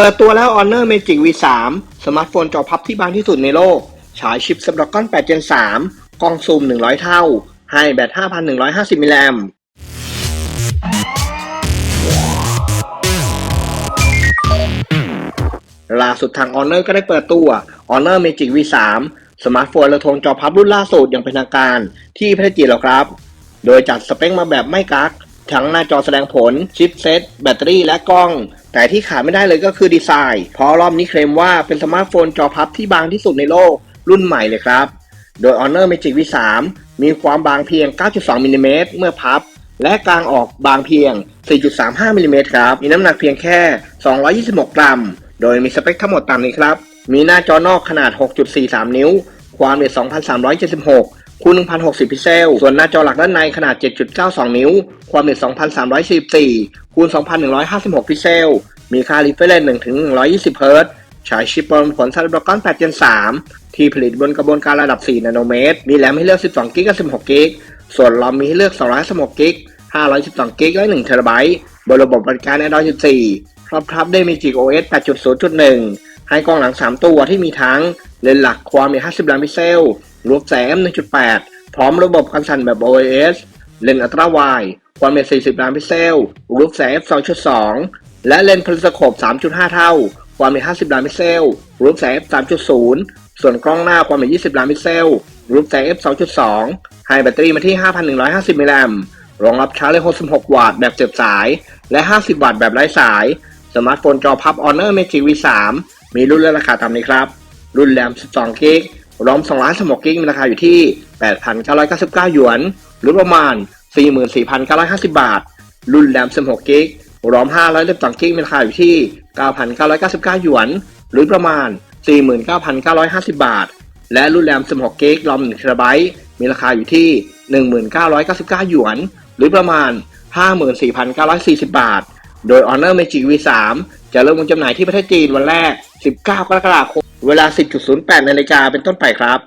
เปิดตัวแล้ว Honor Magic V3 สมาร์ทโฟนจอพับที่บางที่สุดในโลก ฉายชิป Snapdragon 8 Gen 3 กล้องซูม 100 เท่า ให้แบต 5,150 มิลลิแอมป์ล่าสุดทาง Honor ก็ได้เปิดตัว Honor Magic V3 สมาร์ทโฟนระทงจอพับรุ่นล่าสุดอย่างเป็นทางการที่ประเทศจีนแล้วครับ โดยจัดสเปคมาแบบไม่กัก ทั้งหน้าจอแสดงผล ชิปเซต แบตเตอรี่และกล้อง แต่ที่ขาดไม่ได้เลยก็คือดีไซน์ เพราะรอบนี้เคลมว่าเป็นสมาร์ทโฟนจอพับที่บางที่สุดในโลกรุ่นใหม่เลยครับ โดย Honor Magic V3 มีความบางเพียง 9.2มิลลิเมตรเมื่อพับ และกลางออกบางเพียง 4.35มิลลิเมตรครับ มีน้ำหนักเพียงแค่ 226 กรัม โดยมีสเปคทั้งหมดตามนี้ครับ มีหน้าจอนอกขนาด 6.43 นิ้ว ความละเอียด 2,376 คูณ1,060 พิกเซล ส่วนหน้าจอหลักด้านในขนาด 7.92 นิ้ว ความละเอียด2,344 คูณ 2,156 พิกเซล มีค่า refresh 1ถึง120 เฮิรตซ์ใช้ชิปบนผล Snapdragon 8 Gen 3 ที่ผลิตบนกระบวนการระดับ 4 นาโนเมตร มีแรมให้เลือก 12 กิกกับ 16 กิก ส่วนรอมมีให้เลือก216กิก 512 กิกและ1เทราไบต์บนระบบบริการ Android 14พร้อมทับด้วย Magic OS 8.0.1 ให้กล้องหลัง 3 ตัวที่มีทั้งเลนส์หลักความมี50 ล้านพิกเซล รูปแสง 1.8 พร้อมระบบกันสั่นแบบ OIS เลนส์อัตราไวความมี40 ล้านพิกเซล รูปแสง f2.2 และเลนส์พลิสโคป 3.5 เท่า ความมี50 ล้านพิกเซล รูปแสง f 3.0 ส่วนกล้องหน้าความมี20 ล้านพิกเซล รูปแสง f 2.2 ให้แบตเตอรี่มาที่ 5,150 มิลลิแอมรองรับชาร์จได้66 วัตต์แบบเสียบสาย และ 50 วัตต์แบบไร้สาย สมาร์ทโฟนจอพับ Honor Magic V3 มีรุ่นและราคาตามนี้ครับ รุ่นแรม 12 กิก รอม2ล้านสโมกิกมีราคาอยู่ที่ 8,999 หยวน หรือประมาณ 44,950 บาท รุ่นแรม16กิกรอม512กิกมีราคาอยู่ที่ 9,999 หยวน หรือประมาณ 49,950 บาท และรุ่นแรม16กิกรอม1 t b มีราคาอยู่ที่1999 หยวน หรือประมาณ 54,940 บาท โดย Honor Magic V3 จะเริ่มวางจำหน่ายที่ประเทศจีนวันแรก 19 กรกฎาคม เวลา 10.08นาฬิกาเป็นต้นไปครับ